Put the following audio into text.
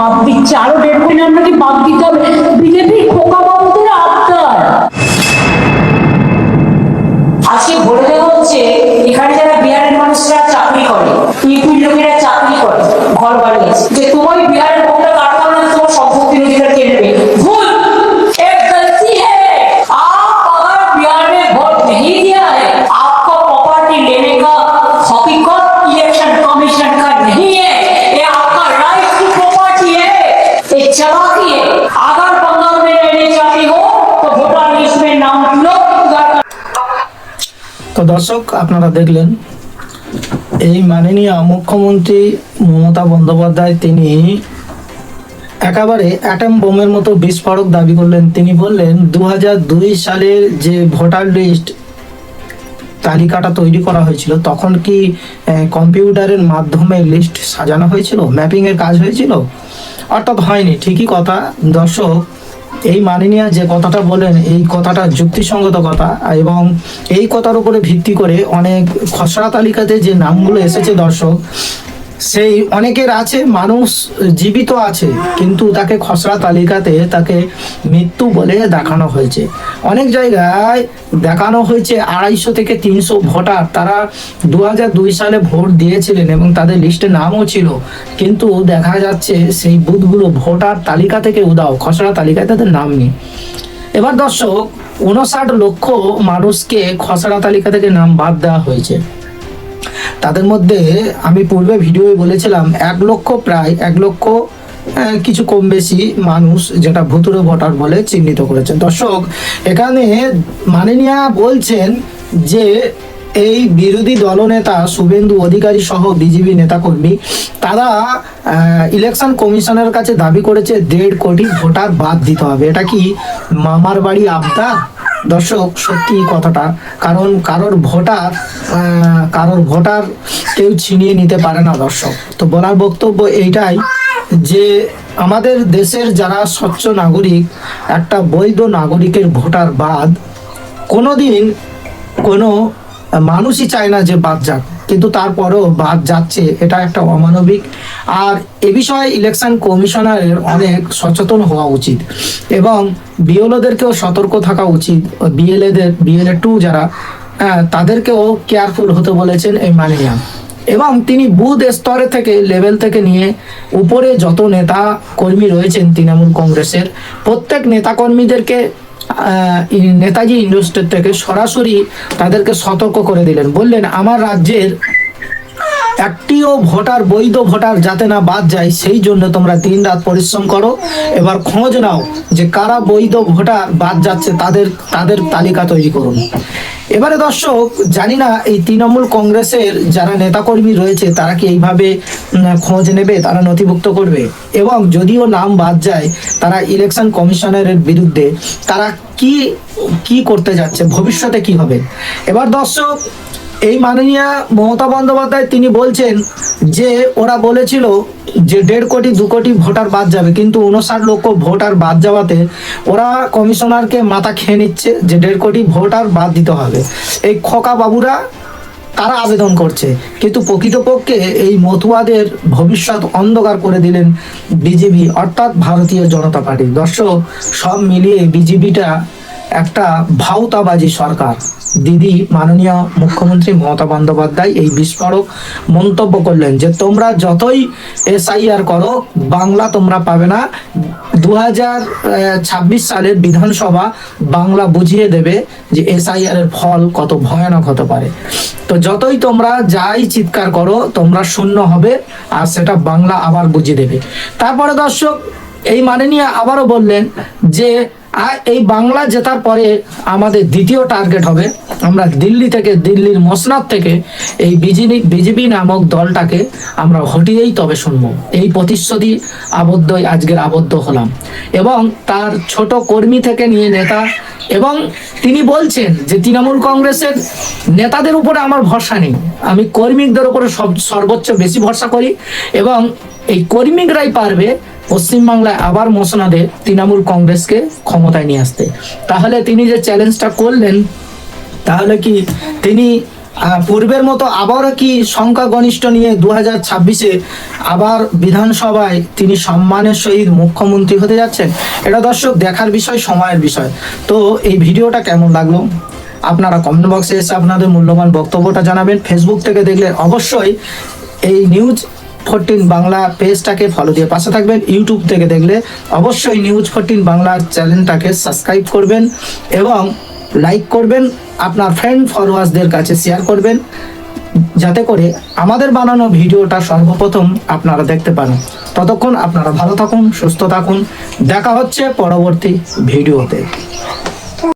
বাদ দিচ্ছে। আরও দেড় কোটি আমরা কি বাদ দিতে হবে? বিজেপি খোকা তো দর্শক, আপনারা দেখলেন, এই মাননীয় মুখ্যমন্ত্রী মমতা বন্দ্যোপাধ্যায়, তিনি একেবারে অ্যাটম বোমের মতো বিস্ফোরক দাবি করলেন। তিনি বললেন দু সালের যে ভোটার লিস্ট তালিকাটা তৈরি করা হয়েছিল, তখন কি কম্পিউটারের মাধ্যমে লিস্ট সাজানো হয়েছিল? ম্যাপিংয়ের কাজ হয়েছিল? অর্থাৎ হয়নি। ঠিকই কথা। দর্শক এই মানিনিয়া যে কথাটা বলেন এই কথাটা যুক্তিসঙ্গত কথা, এবং এই কথার উপরে ভিত্তি করে অনেক খসড়া তালিকাতে যে নামগুলো এসেছে দর্শক সেই অনেকের আছে, মানুষ জীবিত আছে, কিন্তু তাকে খসড়া তালিকাতে তাকে মৃত্যু বলে দেখানো হয়েছে। অনেক জায়গায় দেখানো হয়েছে আড়াইশো থেকে তিনশো ভোটার, তারা দু দুই সালে ভোট দিয়েছিলেন এবং তাদের লিস্টে নামও ছিল। কিন্তু দেখা যাচ্ছে সেই বুথগুলো ভোটার তালিকা থেকে উদাও খসড়া তালিকায় তাদের নাম নেই। এবার দর্শক উনষাট লক্ষ মানুষকে খসড়া তালিকা থেকে নাম বাদ দেওয়া হয়েছে। তাদের মধ্যে আমি পূর্বে ভিডিওয়ে বলেছিলাম, এক লক্ষ প্রায় এক লক্ষ কিছু কম বেশি মানুষ যেটা ভুতুরে ভোটার বলে চিহ্নিত করেছেন দর্শক, এখানে মাননীয়া বলছেন যে এই বিরোধী দলনেতা শুভেন্দু অধিকারী সহ বিজেপি নেতাকর্মী, তারা ইলেকশন কমিশনের কাছে দাবি করেছে দেড় কোটি ভোটার বাদ দিতে হবে। এটা কি মামার বাড়ি আবদার দর্শক, সত্যি কথাটা, কারণ কারোর ভোটার কারোর ভোটার কেউ ছিনিয়ে নিতে পারে না দর্শক। তো বলার বক্তব্য এইটাই যে আমাদের দেশের যারা স্বচ্ছ নাগরিক, একটা বৈধ নাগরিকের ভোটার বাদ কোনো দিন কোনো মানুষই চায় না যে বাদ যাক। কিন্তু তারপরেও বাদ যাচ্ছে, এটা একটা অমানবিক। আর এ বিষয়ে ইলেকশন কমিশনারের অনেক সচেতন হওয়া উচিত এবং বিএলওদেরকেও সতর্ক থাকা উচিত। বিএলএদের, বিএলএ টু যারা তাদেরকেও কেয়ারফুল হতে বলেছেন এই মাননীয়া। এবং তিনি বুথ স্তরে থেকে, লেভেল থেকে নিয়ে উপরে যত নেতা কর্মী রয়েছেন, তৃণমূল কংগ্রেসের, প্রত্যেক নেতা কর্মীদেরকে নেতাজি ইন্ডাস্ট্রি থেকে সরাসরি তাদেরকে সতর্ক করে দিলেন। বললেন আমার রাজ্যের একটিও ভোটার, বৈধ ভোটার যাতে না বাদ যায়, সেই জন্য তোমরা দিন রাত পরিশ্রম করো। এবার খোঁজ নাও যে কারা বৈধ ভোটার বাদ যাচ্ছে, তাদের তাদের তালিকা তৈরি করুন। এবারে দর্শক, জানি না এই তৃণমূল কংগ্রেসের যারা নেতাকর্মী রয়েছে, তারা কি এইভাবে খোঁজ নেবে, তারা নথিভুক্ত করবে? এবং যদিও নাম বাদ যায়, তারা ইলেকশন কমিশনারের বিরুদ্ধে, তারা কি কি করতে যাচ্ছে, ভবিষ্যতে কি হবে? এবার দর্শক এই মাননীয় মমতা বন্দ্যোপাধ্যায় তিনি বলছেন যে ওরা বলেছিল যে দেড় কোটি, দু কোটি ভোটার বাদ যাবে, কিন্তু উনষাট লক্ষ ভোটার বাদ যাওয়াতে ওরা কমিশনারকে মাথা খেয়ে নিচ্ছে যে দেড় কোটি ভোটার বাদ দিতে হবে। এই খোকা বাবুরা, তারা আবেদন করছে, কিন্তু প্রকৃতপক্ষে এই মতুয়াদের ভবিষ্যৎ অন্ধকার করে দিলেন বিজেপি, অর্থাৎ ভারতীয় জনতা পার্টি। দর্শক, সব মিলিয়ে বিজেপিটা একটা ভাউতাবাজি সরকার। দিদি মাননীয় মুখ্যমন্ত্রী মমতা বন্দ্যোপাধ্যায় এই বিস্ফোরক মন্তব্য করলেন যে, তোমরা যতই এসআইআর করো, বাংলা তোমরা পাবে না। দু হাজার ছাব্বিশ সালের বিধানসভা বাংলা বুঝিয়ে দেবে যে, এসআইআর এর ফল কত ভয়ানক হতে পারে। তো যতই তোমরা যাই চিৎকার করো, তোমরা শূন্য হবে আর সেটা বাংলা আবার বুঝিয়ে দেবে। তারপরে দর্শক, এই মানে নিয়ে আবারও বললেন যে আর এই বাংলা জেতার পরে আমাদের দ্বিতীয় টার্গেট হবে। আমরা দিল্লি থেকে, দিল্লির মসনাদ থেকে এই বিজেপি বিজেপি নামক দলটাকে আমরা হটিয়েই তবে শুনব। এই প্রতিশ্রুতি আবদ্ধই, আজকের আবদ্ধ হলাম। এবং তার ছোট কর্মী থেকে নিয়ে নেতা, এবং তিনি বলছেন যে তৃণমূল কংগ্রেসের নেতাদের উপরে আমার ভরসা নেই। আমি কর্মীদের উপরে সব, সর্বোচ্চ বেশি ভরসা করি এবং এই কর্মীরাই পারবে পশ্চিমবাংলায় আবার মসনাদে তৃণমূল কংগ্রেসকে ক্ষমতায় নিয়ে আসতে। তাহলে তিনি যে চ্যালেঞ্জটা করলেন, তাহলে কি তিনি পূর্বের মতো আবারও কি সংখ্যা গনিষ্ঠ নিয়ে দু হাজার ছাব্বিশে আবার বিধানসভায় তিনি সম্মানের সহিত মুখ্যমন্ত্রী হতে যাচ্ছেন? এটা দর্শক দেখার বিষয়, সময়ের বিষয়। তো এই ভিডিওটা কেমন লাগল? আপনারা কমেন্ট বক্সে এসে আপনাদের মূল্যবান বক্তব্যটা জানাবেন। ফেসবুক থেকে দেখলে অবশ্যই এই নিউজ ফোরটিন বাংলা পেজটাকে ফলো দিয়ে পাশে থাকবেন। ইউটিউব থেকে দেখলে অবশ্যই নিউজ ফোরটিন বাংলার চ্যানেলটাকে সাবস্ক্রাইব করবেন এবং লাইক করবেন, আপনার ফ্রেন্ড ফলোয়ার্সদের কাছে শেয়ার করবেন, যাতে করে আমাদের বানানো ভিডিওটা সর্বপ্রথম আপনারা দেখতে পান। ততক্ষণ আপনারা ভালো থাকুন, সুস্থ থাকুন। দেখা হচ্ছে পরবর্তী ভিডিওতে।